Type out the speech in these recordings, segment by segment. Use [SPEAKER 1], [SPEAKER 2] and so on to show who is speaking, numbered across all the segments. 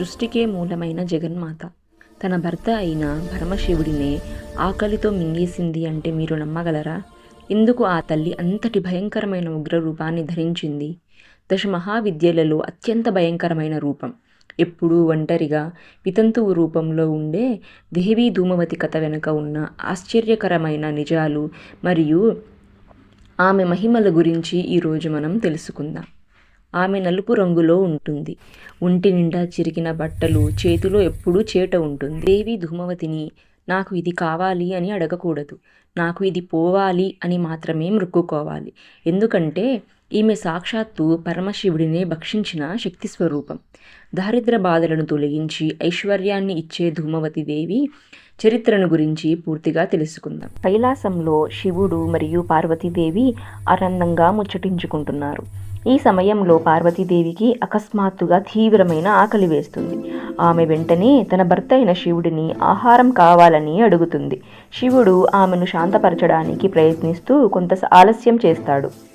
[SPEAKER 1] సృష్టికే మూలమైన జగన్మాత. తన భర్త అయిన పరమశివుడినే ఆకలితో మింగేసింది అంటే మీరు నమ్మగలరా? ఎందుకు ఆ తల్లి అంతటి భయంకరమైన ఉగ్ర రూపాన్ని ధరించింది. దశ మహావిద్యలలో అత్యంత భయంకరమైన రూపం. ఎప్పుడూ ఒంటరిగా వితంతువు రూపంలో ఉండే దేవీ ధూమవతి కథ వెనుక ఉన్న ఆశ్చర్యకరమైన నిజాలు మరియు ఆమె మహిమల గురించి ఈరోజు మనం తెలుసుకుందాం. ఆమె నలుపు రంగులో ఉంటుంది. ఒంటి నిండా చిరిగిన బట్టలు చేతిలో ఎప్పుడూ చేట ఉంటుంది. దేవి ధూమవతిని నాకు ఇది కావాలి అని అడగకూడదు. నాకు ఇది పోవాలి అని మాత్రమే మృక్కుకోవాలి. ఎందుకంటే ఈమె సాక్షాత్తు పరమశివుడినే భక్షించిన శక్తి స్వరూపం దారిద్ర బాధలను తొలగించి ఐశ్వర్యాన్ని ఇచ్చే ధూమవతి దేవి చరిత్రను గురించి పూర్తిగా తెలుసుకుందాం. కైలాసంలో శివుడు మరియు పార్వతీదేవి ఆనందంగా ముచ్చటించుకుంటున్నారు. ఈ సమయంలో పార్వతీదేవికి అకస్మాత్తుగా తీవ్రమైన ఆకలి వేస్తుంది. ఆమె వెంటనే తన భర్త అయిన శివుడిని ఆహారం కావాలని అడుగుతుంది. శివుడు ఆమెను శాంతపరచడానికి ప్రయత్నిస్తూ కొంత ఆలస్యం చేస్తాడు.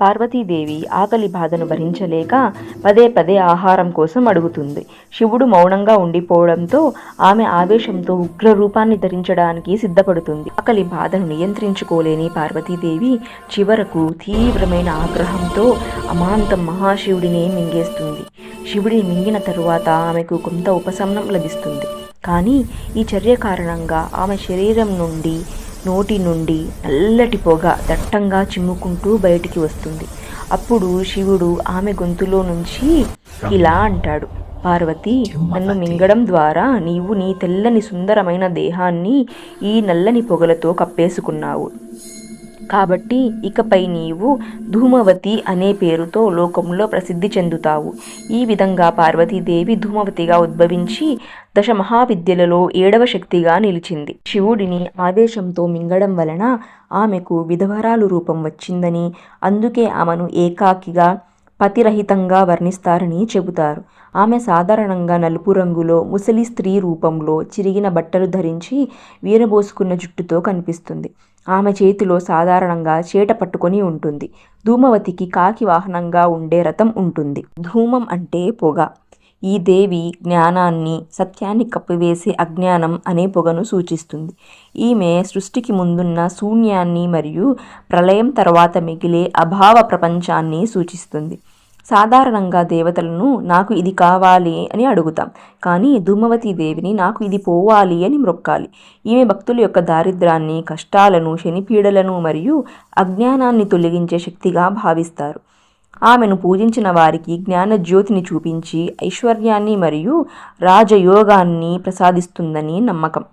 [SPEAKER 1] పార్వతీదేవి ఆకలి బాధను భరించలేక పదే పదే ఆహారం కోసం అడుగుతుంది. శివుడు మౌనంగా ఉండిపోవడంతో ఆమె ఆవేశంతో ఉగ్ర రూపాన్ని ధరించడానికి సిద్ధపడుతుంది. ఆకలి బాధను నియంత్రించుకోలేని పార్వతీదేవి చివరకు తీవ్రమైన ఆగ్రహంతో అమాంతం మహాశివుడిని మింగేస్తుంది. శివుడిని మింగిన తరువాత ఆమెకు కొంత ఉపశమనం లభిస్తుంది. కానీ ఈ చర్య కారణంగా ఆమె శరీరం నుండి నోటి నుండి నల్లటి పొగ దట్టంగా చిమ్ముకుంటూ బయటికి వస్తుంది. అప్పుడు శివుడు ఆమె గొంతులో నుంచి ఇలా అంటాడు పార్వతి నన్ను మింగడం ద్వారా నీవు నీ తెల్లని సుందరమైన దేహాన్ని ఈ నల్లని పొగలతో కప్పేసుకున్నావు. కాబట్టి ఇకపై నీవు ధూమవతి అనే పేరుతో లోకంలో ప్రసిద్ధి చెందుతావు. ఈ విధంగా పార్వతీదేవి ధూమవతిగా ఉద్భవించి దశ మహావిద్యలలో ఏడవ శక్తిగా నిలిచింది. శివుడిని ఆవేశంతో మింగడం వలన ఆమెకు విధవరాలు రూపం వచ్చిందని అందుకే ఆమెను ఏకాకిగా పతిరహితంగా వర్ణిస్తారని చెబుతారు. ఆమె సాధారణంగా నలుపు రంగులో ముసలి స్త్రీ రూపంలో చిరిగిన బట్టలు ధరించి వీరబోసుకున్న జుట్టుతో కనిపిస్తుంది. ఆమె చేతిలో సాధారణంగా చేట పట్టుకొని ఉంటుంది. ధూమవతికి కాకి వాహనంగా ఉండే రథం ఉంటుంది. ధూమం అంటే పొగ. ఈ దేవి జ్ఞానాన్ని సత్యాన్ని కప్పివేసే అజ్ఞానం అనే పొగను సూచిస్తుంది. ఈమె సృష్టికి ముందున్న శూన్యాన్ని మరియు ప్రళయం తర్వాత మిగిలే అభావ ప్రపంచాన్ని సూచిస్తుంది. సాధారణంగా దేవతలను నాకు ఇది కావాలి అని అడుగుతాం. కానీ ధూమవతి దేవిని నాకు ఇది పోవాలి అని మ్రొక్కాలి. ఈమె భక్తుల యొక్క దారిద్రాన్ని కష్టాలను శనిపీడలను మరియు అజ్ఞానాన్ని తొలగించే శక్తిగా భావిస్తారు. ఆమెను పూజించిన వారికి జ్ఞాన జ్యోతిని చూపించి ఐశ్వర్యాన్ని మరియు రాజయోగాన్ని ప్రసాదిస్తుందని నమ్మకం.